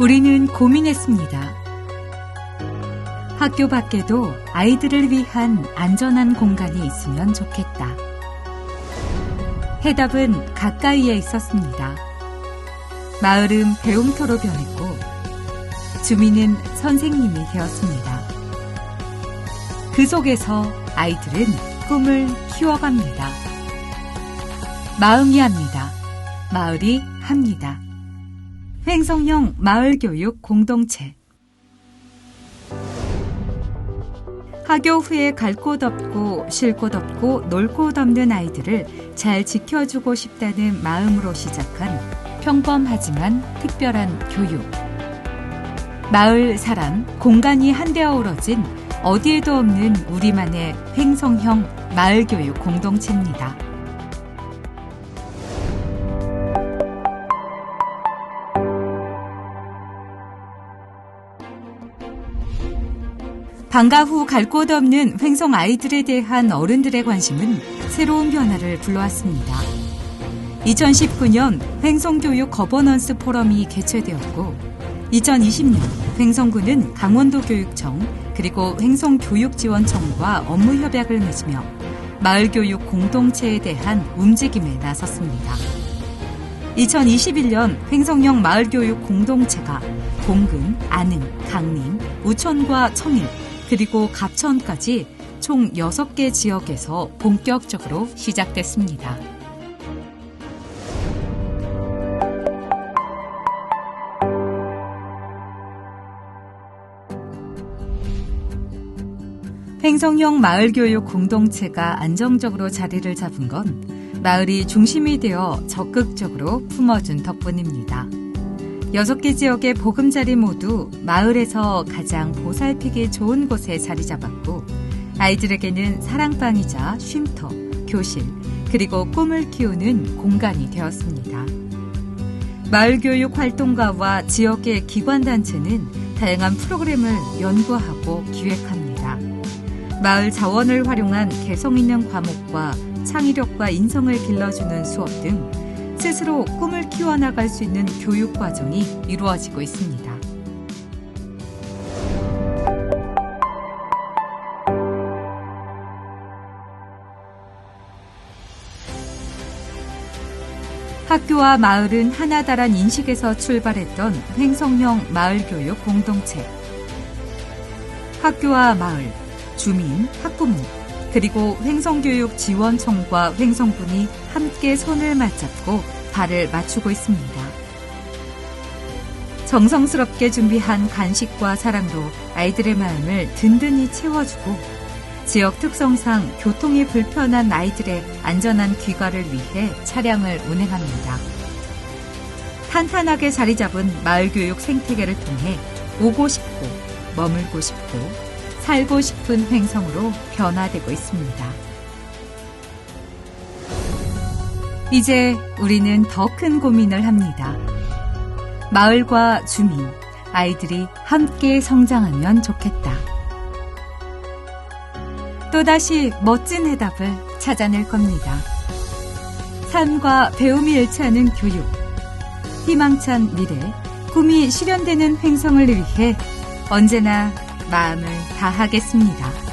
우리는 고민했습니다. 학교 밖에도 아이들을 위한 안전한 공간이 있으면 좋겠다. 해답은 가까이에 있었습니다. 마을은 배움터로 변했고 주민은 선생님이 되었습니다. 그 속에서 아이들은 꿈을 키워갑니다. 마음이 합니다. 마을이 합니다. 횡성형 마을교육 공동체 학교 후에 갈 곳 없고 쉴 곳 없고 놀 곳 없는 아이들을 잘 지켜주고 싶다는 마음으로 시작한 평범하지만 특별한 교육. 마을 사람, 공간이 한데 어우러진 어디에도 없는 우리만의 횡성형 마을교육 공동체입니다. 방과 후 갈 곳 없는 횡성 아이들에 대한 어른들의 관심은 새로운 변화를 불러왔습니다. 2019년 횡성교육 거버넌스 포럼이 개최되었고 2020년 횡성군은 강원도 교육청 그리고 횡성교육지원청과 업무 협약을 맺으며 마을교육 공동체에 대한 움직임에 나섰습니다. 2021년 횡성형 마을교육 공동체가 공금, 안흥, 강림, 우천과 청일, 그리고 갑천까지 총 6개 지역에서 본격적으로 시작됐습니다. 횡성형 마을교육 공동체가 안정적으로 자리를 잡은 건 마을이 중심이 되어 적극적으로 품어준 덕분입니다. 여섯 개 지역의 보금자리 모두 마을에서 가장 보살피기 좋은 곳에 자리 잡았고 아이들에게는 사랑방이자 쉼터, 교실, 그리고 꿈을 키우는 공간이 되었습니다. 마을교육 활동가와 지역의 기관단체는 다양한 프로그램을 연구하고 기획합니다. 마을 자원을 활용한 개성 있는 과목과 창의력과 인성을 길러주는 수업 등 스스로 꿈을 키워나갈 수 있는 교육 과정이 이루어지고 있습니다. 학교와 마을은 하나다란 인식에서 출발했던 횡성형 마을교육 공동체. 학교와 마을, 주민, 학부모, 그리고 횡성교육지원청과 횡성군이 함께 손을 맞잡고 발을 맞추고 있습니다. 정성스럽게 준비한 간식과 사랑으로 아이들의 마음을 든든히 채워주고 지역 특성상 교통이 불편한 아이들의 안전한 귀가를 위해 차량을 운행합니다. 탄탄하게 자리 잡은 마을 교육 생태계를 통해 오고 싶고 머물고 싶고 살고 싶은 횡성으로 변화되고 있습니다. 이제 우리는 더 큰 고민을 합니다. 마을과 주민, 아이들이 함께 성장하면 좋겠다. 또다시 멋진 해답을 찾아낼 겁니다. 삶과 배움이 일치하는 교육, 희망찬 미래, 꿈이 실현되는 횡성을 위해 언제나 마음을 다하겠습니다.